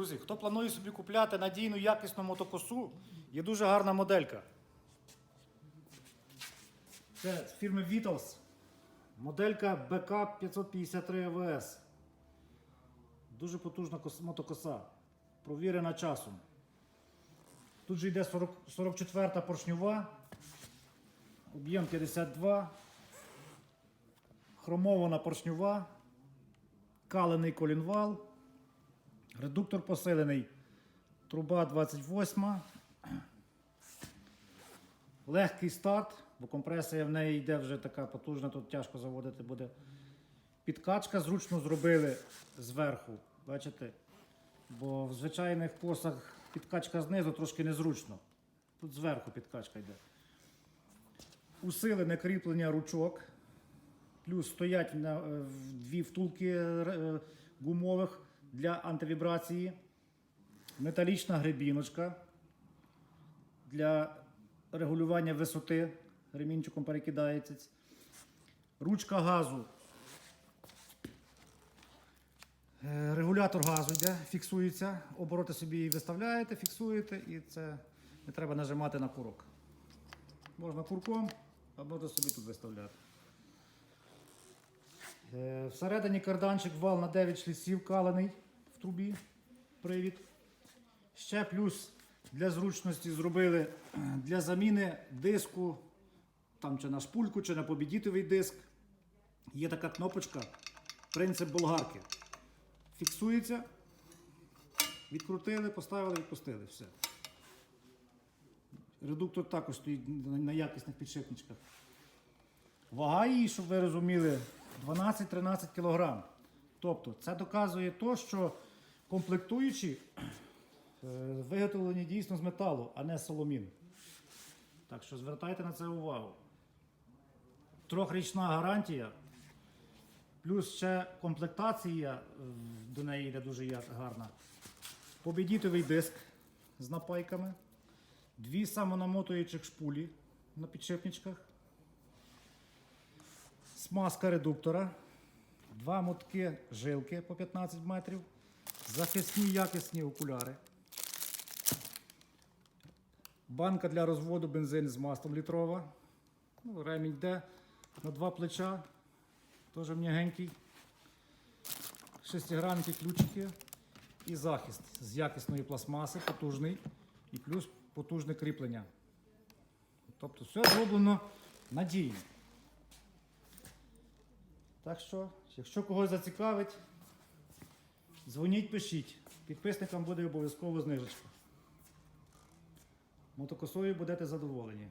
Друзі, хто планує собі купляти надійну якісну мотокосу, є дуже гарна моделька. Це з фірми Vitals. Моделька BK 553 AVS. Дуже потужна мотокоса. Провірена часом. Тут же йде 40, 44 поршньова. Об'єм 52. Хромована поршньова. Калений колінвал. Редуктор посилений. Труба 28. Легкий старт, бо компресія в неї йде вже така потужна, тут тяжко заводити буде. Підкачка зручно зробили зверху. Бачите? Бо в звичайних косах підкачка знизу трошки незручно. Тут зверху підкачка йде. Усилене кріплення ручок. Плюс стоять на, е, дві втулки е, гумових для антивібрації. Металічна гребіночка для регулювання висоти. Ремінчиком перекидається. Ручка газу. Е, Регулятор газу йде, фіксується. Обороти собі її виставляєте, фіксуєте і це не треба нажимати на курок. Можна курком, а можна собі тут виставляти. Е, Всередині карданчик вал на 9 шліців калений в трубі. Привід. Ще плюс для зручності зробили е, для заміни диску, там чи на шпульку, чи на побідітовий диск. Є така кнопочка, принцип болгарки. Фіксується, відкрутили, поставили, відпустили. Все. Редуктор також стоїть на якісних підшипничках. Вага її, щоб ви розуміли, 12-13 кг. Тобто це доказує то, що комплектуючі е, виготовлені дійсно з металу, а не з соломін. Так що звертайте на це увагу. Трьохрічна гарантія, плюс ще комплектація е, до неї йде дуже гарна. Побідітовий диск з напайками, дві самонамотуючих шпулі на підшипничках смазка редуктора, два мотки жилки по 15 метрів, захисні якісні окуляри, банка для розводу бензину з маслом літрова, ну, ремінь йде на два плеча, теж м'ягенький, шестигранники ключики. І захист з якісної пластмаси, потужний. І плюс потужне кріплення. Тобто все зроблено надійно. Так що, якщо когось зацікавить, дзвоніть, пишіть. Підписникам буде обов'язково знижечка. Мотокосою будете задоволені.